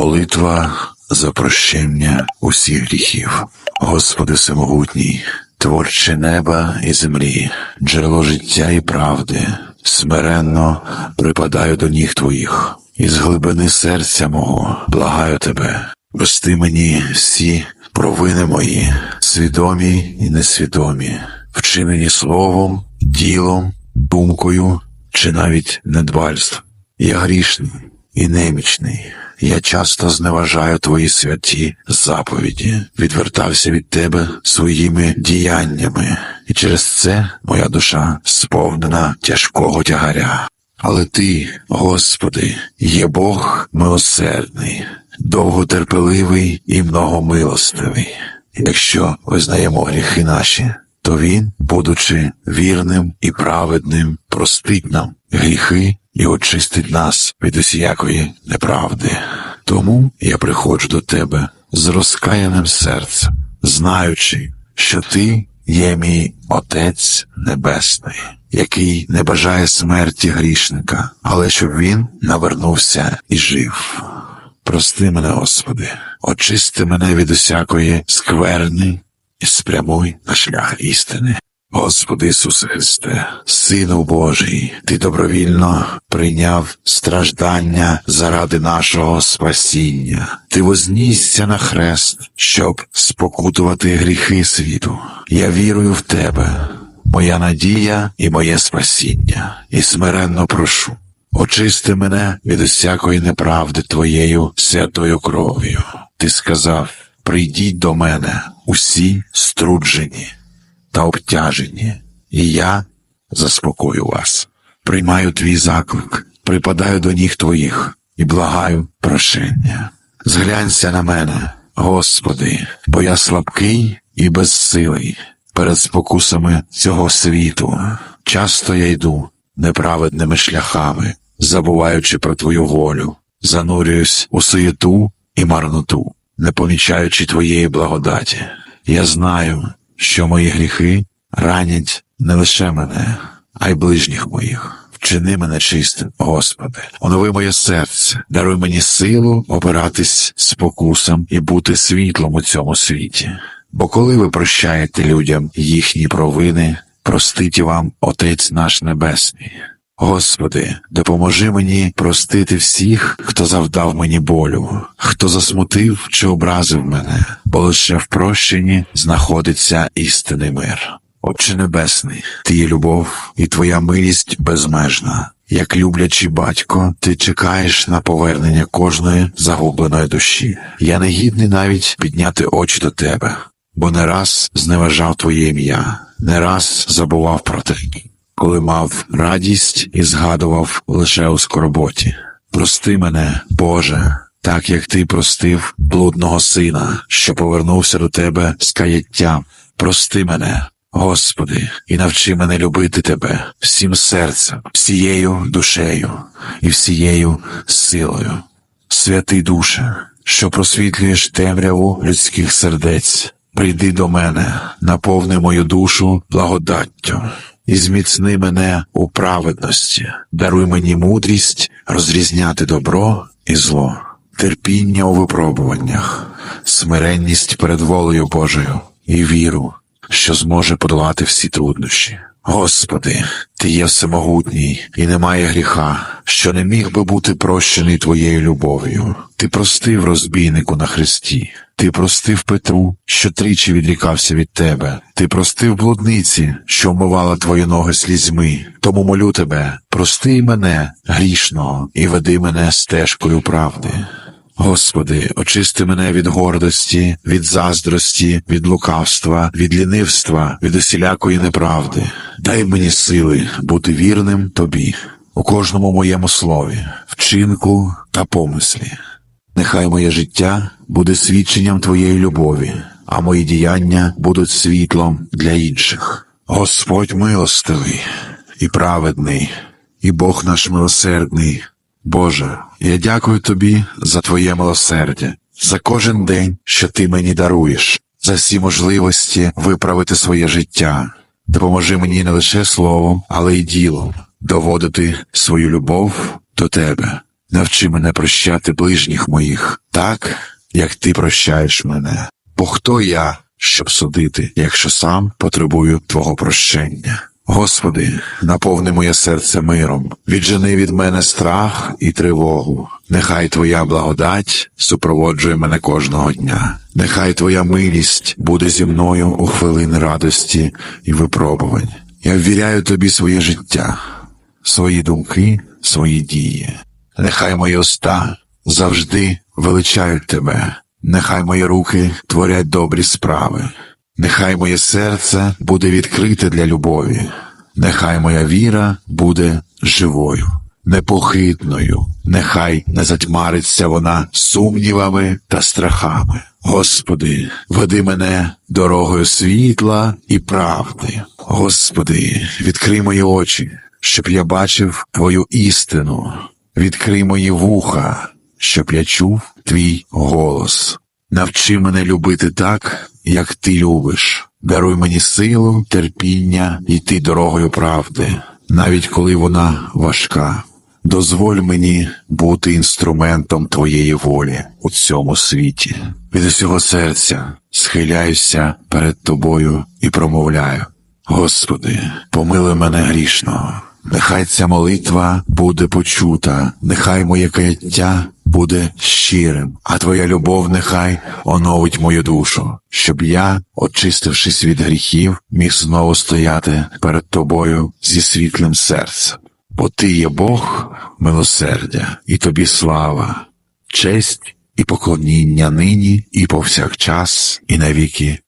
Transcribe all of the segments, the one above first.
Молитва за прощення усіх гріхів. Господи Всемогутній, творче неба і землі, джерело життя і правди, смиренно припадаю до ніг Твоїх, і з глибини серця мого благаю Тебе, прости мені всі провини мої, свідомі і несвідомі, вчинені словом, ділом, думкою чи навіть недбальством. Я грішний і немічний. Я часто зневажаю твої святі заповіді, відвертався від тебе своїми діяннями, і через це моя душа сповнена тяжкого тягаря. Але ти, Господи, є Бог милосердний, довготерпеливий і многомилостивий. Якщо визнаємо гріхи наші, то він, будучи вірним і праведним, простить нам гріхи і очистить нас від усіякої неправди. Тому я приходжу до тебе з розкаяним серцем, знаючи, що ти є мій Отець Небесний, який не бажає смерті грішника, але щоб він навернувся і жив. Прости мене, Господи, очисти мене від усякої скверни і спрямуй на шлях істини. Господи Ісусе Христе, Сину Божий, Ти добровільно прийняв страждання заради нашого спасіння. Ти вознісся на хрест, щоб спокутувати гріхи світу. Я вірую в Тебе, моя надія і моє спасіння, і смиренно прошу. Очисти мене від усякої неправди Твоєю святою кров'ю. Ти сказав: прийдіть до мене усі струджені та обтяжені, і я заспокою вас. Приймаю твій заклик, припадаю до ніг твоїх і благаю прощення. Зглянься на мене, Господи, бо я слабкий і безсилий перед спокусами цього світу. Часто я йду неправедними шляхами, забуваючи про твою волю, занурююсь у суєту і марноту, не помічаючи твоєї благодаті. Я знаю, що мої гріхи ранять не лише мене, а й ближніх моїх. Вчини мене чистим, Господи, онови моє серце, даруй мені силу опиратись спокусам і бути світлом у цьому світі. Бо коли ви прощаєте людям їхні провини, простить вам Отець наш Небесний. Господи, допоможи мені простити всіх, хто завдав мені болю, хто засмутив чи образив мене, бо лише в прощенні знаходиться істинний мир. Отче Небесний, ти є любов і твоя милість безмежна. Як люблячий батько, ти чекаєш на повернення кожної загубленої душі. Я не гідний навіть підняти очі до тебе, бо не раз зневажав твоє ім'я, не раз забував про тебе коли мав радість і згадував лише у скорботі. Прости мене, Боже, так як ти простив блудного сина, що повернувся до тебе з каяттям. Прости мене, Господи, і навчи мене любити Тебе всім серцем, всією душею і всією силою. Святий душе, що просвітлюєш темряву людських сердець, прийди до мене, наповни мою душу благодаттю і зміцни мене у праведності, даруй мені мудрість розрізняти добро і зло, терпіння у випробуваннях, смиренність перед волею Божою і віру, що зможе подолати всі труднощі. Господи, Ти є всемогутній і немає гріха, що не міг би бути прощений Твоєю любов'ю. Ти простив розбійнику на хресті, ти простив Петру, що тричі відрікався від тебе, ти простив блудниці, що вмивала твої ноги слізьми. Тому молю тебе, прости мене, грішного, і веди мене стежкою правди. Господи, очисти мене від гордості, від заздрості, від лукавства, від лінивства, від усілякої неправди. Дай мені сили бути вірним тобі у кожному моєму слові, вчинку та помислі. Нехай моє життя буде свідченням Твоєї любові, а мої діяння будуть світлом для інших. Господь милостивий і праведний, і Бог наш милосердний. Боже, я дякую Тобі за Твоє милосердя, за кожен день, що Ти мені даруєш, за всі можливості виправити своє життя. Допоможи мені не лише словом, але й ділом доводити свою любов до Тебе. Навчи мене прощати ближніх моїх так, як ти прощаєш мене. Бо хто я, щоб судити, якщо сам потребую Твого прощення? Господи, наповни моє серце миром, віджени від мене страх і тривогу. Нехай Твоя благодать супроводжує мене кожного дня. Нехай Твоя милість буде зі мною у хвилини радості і випробувань. Я ввіряю Тобі своє життя, свої думки, свої дії. Нехай мої уста завжди величають тебе, нехай мої руки творять добрі справи, нехай моє серце буде відкрите для любові, нехай моя віра буде живою, непохитною, нехай не затьмариться вона сумнівами та страхами. Господи, веди мене дорогою світла і правди. Господи, відкрий мої очі, щоб я бачив Твою істину. Відкрий мої вуха, щоб я чув твій голос. Навчи мене любити так, як ти любиш. Даруй мені силу, терпіння йти дорогою правди, навіть коли вона важка. Дозволь мені бути інструментом твоєї волі у цьому світі. Від усього серця схиляюся перед тобою і промовляю. Господи, помилуй мене грішного. Нехай ця молитва буде почута, нехай моє каяття буде щирим, а твоя любов нехай оновить мою душу, щоб я, очистившись від гріхів, міг знову стояти перед тобою зі світлим серцем. Бо ти є Бог милосердя, і тобі слава, честь і поклоніння нині і повсякчас, і на віки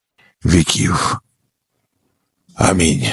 віків. Амінь.